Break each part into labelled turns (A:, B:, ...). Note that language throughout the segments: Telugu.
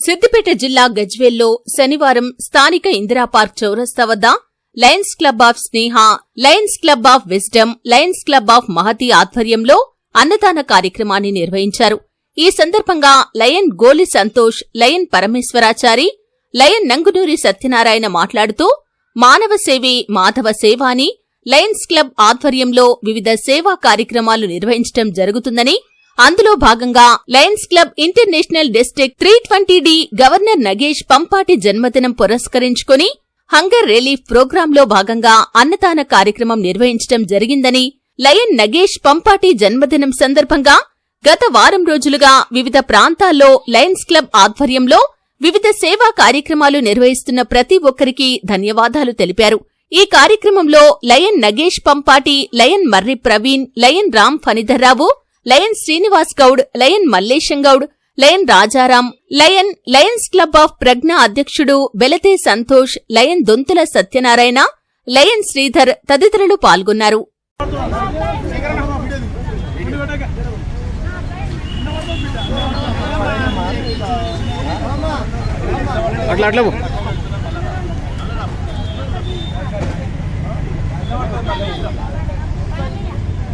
A: సిద్దిపేట జిల్లా గజ్వేల్లో శనివారం స్థానిక ఇందిరా పార్క్ చౌరస్తా వద్ద Lions Club of Sneha Lions Club of wisdom Lions Club of Mahathi ఆధ్వర్యంలో అన్నదాన కార్యక్రమాన్ని నిర్వహించారు. ఈ సందర్భంగా lion Goli Santosh lion Parameshwarachari lion Nangunuri Satyanarayana మాట్లాడుతూ మానవ సేవి మాధవ సేవ అని లయన్స్ క్లబ్ ఆధ్వర్యంలో వివిధ సేవా కార్యక్రమాలు నిర్వహించడం జరుగుతుందని అందులో భాగంగా Lions Club international district three twenty D governor Nagesh Pampati జన్మదినం పురస్కరించుకుని హంగర్ రిలీఫ్ ప్రోగ్రాంలో భాగంగా అన్నదాన కార్యక్రమం నిర్వహించడం జరిగిందని లయన్ నగేష్ పంపాటి జన్మదినం సందర్భంగా గత వారం రోజులుగా వివిధ ప్రాంతాల్లో లయన్స్ క్లబ్ ఆధ్వర్యంలో వివిధ సేవా కార్యక్రమాలు నిర్వహిస్తున్న ప్రతి ఒక్కరికి ధన్యవాదాలు తెలిపారు. ఈ కార్యక్రమంలో lion Nagesh Pampati lion Marri Praveen lion Ram Phanidharrao lion Srinivas Goud lion Mallesham Goud lion Rajaram lion Lions Club of Pragna అధ్యక్షుడు బెలతే సంతోష్ లయన్ దొంతుల సత్యనారాయణ లయన్ శ్రీధర్ తదితరులు పాల్గొన్నారు.
B: అట్లా అట్లా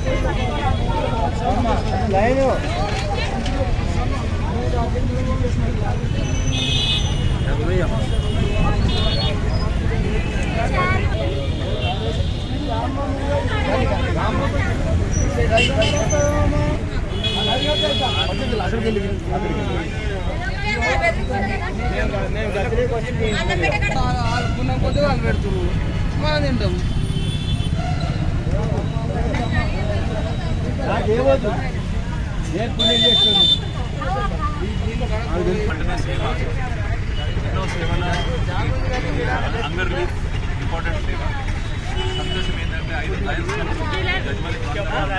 B: పో.
C: ఆడుకున్న కొద్దిగా వాళ్ళు పెడుతున్నారు మనం తింటాం
D: వెంటనే సేవ ఎన్నో సేవల అందరికీ ఇంపార్టెంట్ సేవ సంతోషం ఏంటంటే ఐదు లయన్స్ గజ్మల్ ప్రాంతాలు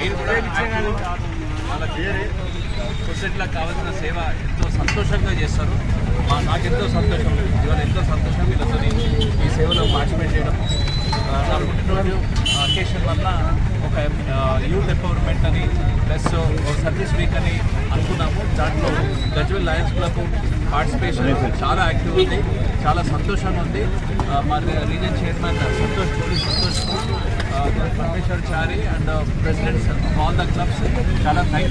D: ఐదు కూడా యాక్టివ్ వాళ్ళకి సొసైటీలకు కావాల్సిన సేవ ఎంతో సంతోషంగా చేస్తారు మా నాకెంతో సంతోషం ఇవాళ ఎంతో సంతోషం వీళ్ళతో ఈ సేవలో పార్టిసిపేట్ చేయడం నా పుట్టినరోజు అకేషన్ వల్ల ఒక యూత్ ఎంపవర్మెంట్ అని ప్లస్ ఒక సర్వీస్ వీక్ అని అనుకున్నాము దాంట్లో గజ్వెల్ లయన్స్ క్లబ్ పార్టిసిపేషన్ చాలా యాక్టివ్ ఉంది చాలా సంతోషంగా ఉంది ఆ, మా region chairman Santosh police Santosh Parameshwar Chari and presidents all the clubs చాలా థ్యాంక్